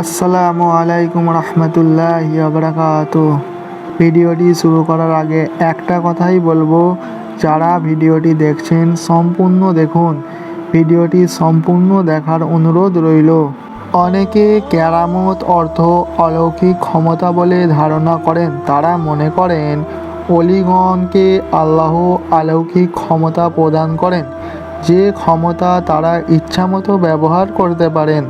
আসসালামু আলাইকুম রহমতুল্লাহ বারাকাত ভিডিওটি শুরু করার আগে একটা কথাই বলব, যারা ভিডিওটি দেখছেন সম্পূর্ণ দেখুন। ভিডিওটি সম্পূর্ণ দেখার অনুরোধ রইল। অনেকে ক্যারামত অর্থ অলৌকিক ক্ষমতা বলে ধারণা করেন। তারা মনে করেন, অলিগণকে আল্লাহ অলৌকিক ক্ষমতা প্রদান করেন। যে ক্ষমতা তারা ইচ্ছামতো ব্যবহার করতে পারেন।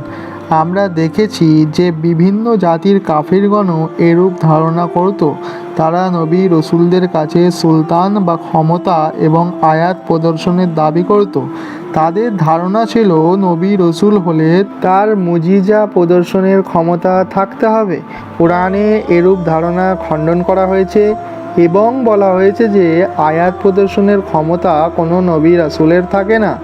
আমরা দেখেছি যে বিভিন্ন জাতির কাফিরগণও এরূপ ধারণা করত। তারা নবী রসুলদের কাছে সুলতান বা ক্ষমতা এবং আয়াত প্রদর্শনের দাবি করত। তাদের ধারণা ছিল, নবী রসুল হলে তার মুজিজা প্রদর্শনের ক্ষমতা থাকতে হবে। কোরআনে এরূপ ধারণা খণ্ডন করা হয়েছে এবং বলা হয়েছে যে, আয়াত প্রদর্শনের ক্ষমতা কোনো নবী রাসুলের থাকে না।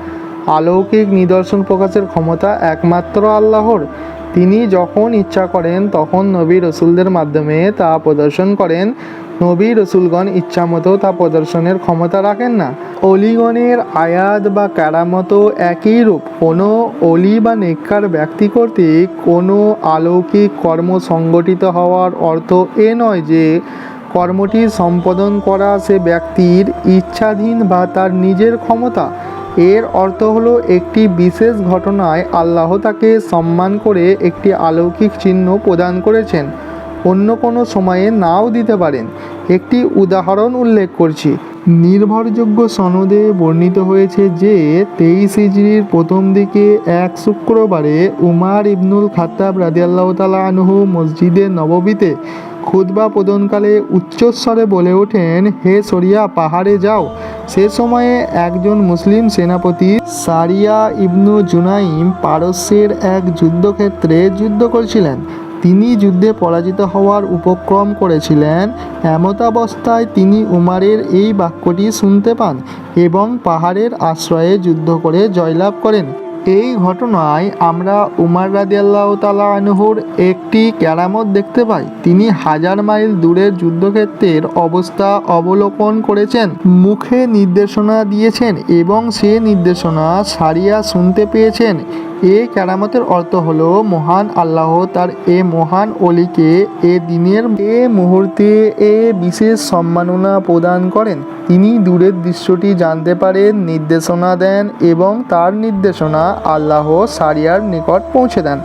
অলৌকিক নিদর্শন প্রকাশের ক্ষমতা একমাত্র আল্লাহর। তিনি যখন ইচ্ছা করেন, তখন নবী রসুলদের মাধ্যমে তা প্রদর্শন করেন। নবী রসুলগণ ইচ্ছামতো তা প্রদর্শনের ক্ষমতা রাখেন না। অলিগণের আয়াত বা কারামতো একই রূপ। কোনো অলি বা নেককার ব্যক্তি কর্তৃক কোনো আলৌকিক কর্ম সংগঠিত হওয়ার অর্থ এ নয় যে, কর্মটি সম্পাদন করা সে ব্যক্তির ইচ্ছাধীন বা তার নিজের ক্ষমতা। এর অর্থ হলো একটি বিশেষ ঘটনায় আল্লাহ তাকে সম্মান করে একটি অলৌকিক চিহ্ন প্রদান করেছেন। অন্য কোনো সময়ে নাও দিতে পারেন। একটি উদাহরণ উল্লেখ করছি। নির্ভরযোগ্য সনদে বর্ণিত হয়েছে যে তেইশ হিজড়ির প্রথম দিকে এক শুক্রবারে উমার ইবনুল খাত্তাব রাদিয়াল্লাহ তালা আনহু মসজিদে নববীতে খুতবা প্রদানকালে উচ্চস্বরে বলে ওঠেন, হে সরিয়া, পাহাড়ে যাও। সে সময়ে একজন মুসলিম সেনাপতি সারিয়া ইবনু জুনাইম পারস্যের এক যুদ্ধক্ষেত্রে যুদ্ধ করছিলেন। তিনি যুদ্ধে পরাজিত হওয়ার উপক্রম করেছিলেন। এমতাবস্থায় তিনি উমারের এই বাক্যটি শুনতে পান এবং পাহাড়ের আশ্রয়ে যুদ্ধ করে জয়লাভ করেন। এই ঘটনায় আমরা উমার রাজি তালা আনহুর একটি ক্যারামত দেখতে পাই। তিনি হাজার মাইল দূরের যুদ্ধক্ষেত্রের অবস্থা অবলোকন করেছেন, মুখে নির্দেশনা দিয়েছেন এবং সে নির্দেশনা সারিয়া শুনতে পেয়েছেন। এ কেরামতের অর্থ হলো, মহান আল্লাহ তার এ মহান অলিকে এ দিনের, এ মুহূর্তে এ বিশেষ সম্মাননা প্রদান করেন। তিনি দূরের দৃশ্যটি জানতে পারেন, নির্দেশনা দেন এবং তার নির্দেশনা আল্লাহ সারিয়ার নিকট পৌঁছে দেন।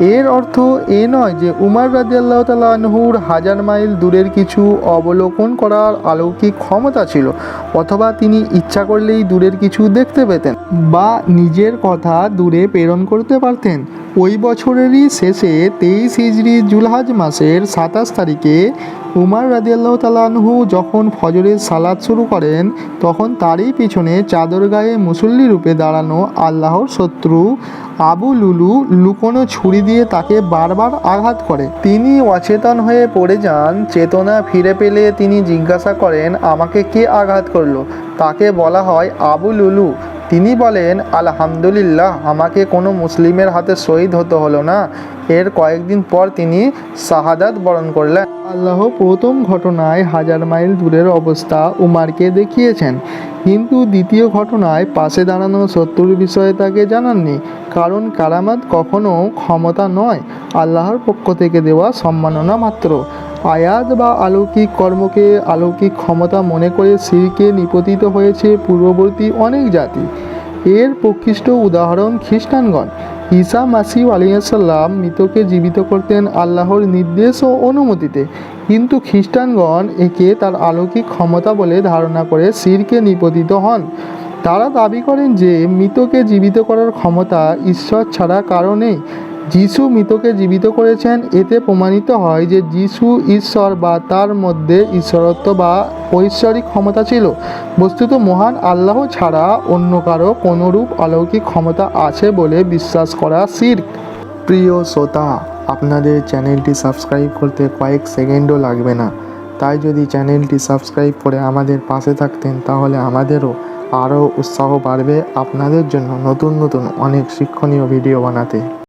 এর অর্থ এ নয় যে উমার রাজি আল্লাহ তালাহুর হাজার মাইল দূরের কিছু অবলোকন করার আলৌকিক ক্ষমতা ছিল, অথবা তিনি ইচ্ছা করলেই দূরের কিছু দেখতে পেতেন বা নিজের কথা দূরে প্রেরণ করতে পারতেন। ওই বছরেরই শেষে তেইশ হিজড়ি জুলহাজ মাসের সাতাশ তারিখে উমার রাদিয়াল্লাহ তালানহু যখন ফজরের সালাদ শুরু করেন, তখন তারই পিছনে চাদর গায়ে মুসল্লি রূপে দাঁড়ানো আল্লাহর শত্রু আবু লুলু লুকোনো ছুরি দিয়ে তাকে বারবার আঘাত করে। তিনি অচেতন হয়ে পড়ে যান, চেতনা ফিরে পেলে তিনি জিজ্ঞাসা করেন, আমাকে কে আঘাত করল? তাকে বলা হয় আবু লুলু। তিনি বলেন, আলহামদুলিল্লাহ, আমাকে কোনো মুসলিমের হাতে শহীদ হতে হলো না। এর কয়েকদিন পর তিনি শাহাদাত বরণ করলেন। আল্লাহ প্রথম ঘটনায় হাজার মাইল দূরের অবস্থা উমারকে দেখিয়েছেন। কিন্তু দ্বিতীয় ঘটনায় পাশে দাঁড়ানো শত্রুর বিষয়ে তাকে জানাননি, কারণ কারামাত কখনো ক্ষমতা নয়, আল্লাহর পক্ষ থেকে দেওয়া সম্মাননা মাত্র। আয়াত বা আলৌকিক কর্মকে আলৌকিক ক্ষমতা মনে করে সিরকে নিপতিত হয়েছে পূর্ববর্তী অনেক জাতি। এর প্রকৃষ্ট উদাহরণ খ্রিস্টানগণ। ঈসা মাসিউ আলিয়াসাল্লাম মৃতকে জীবিত করতেন আল্লাহর নির্দেশ ও অনুমতিতে। কিন্তু খ্রিস্টানগণ একে তার আলৌকিক ক্ষমতা বলে ধারণা করে সিরকে নিপতিত হন। তারা দাবি করেন যে, মৃতকে জীবিত করার ক্ষমতা ঈশ্বর ছাড়া কারও নেই। যিশু মৃতকে জীবিত করেছেন, এতে প্রমাণিত হয় যে যিশু ঈশ্বর বা তার মধ্যে ঈশ্বরত্ব বা ঐশ্বরিক ক্ষমতা ছিল। বস্তুত মহান আল্লাহ ছাড়া অন্য কারও কোনোরূপ অলৌকিক ক্ষমতা আছে বলে বিশ্বাস করা শির্ক। প্রিয় শ্রোতা, আপনাদের চ্যানেলটি সাবস্ক্রাইব করতে কয়েক সেকেন্ডও লাগবে না। তাই যদি চ্যানেলটি সাবস্ক্রাইব করে আমাদের পাশে থাকতেন, তাহলে আমাদেরও আরও উৎসাহ বাড়বে আপনাদের জন্য নতুন নতুন অনেক শিক্ষণীয় ভিডিও বানাতে।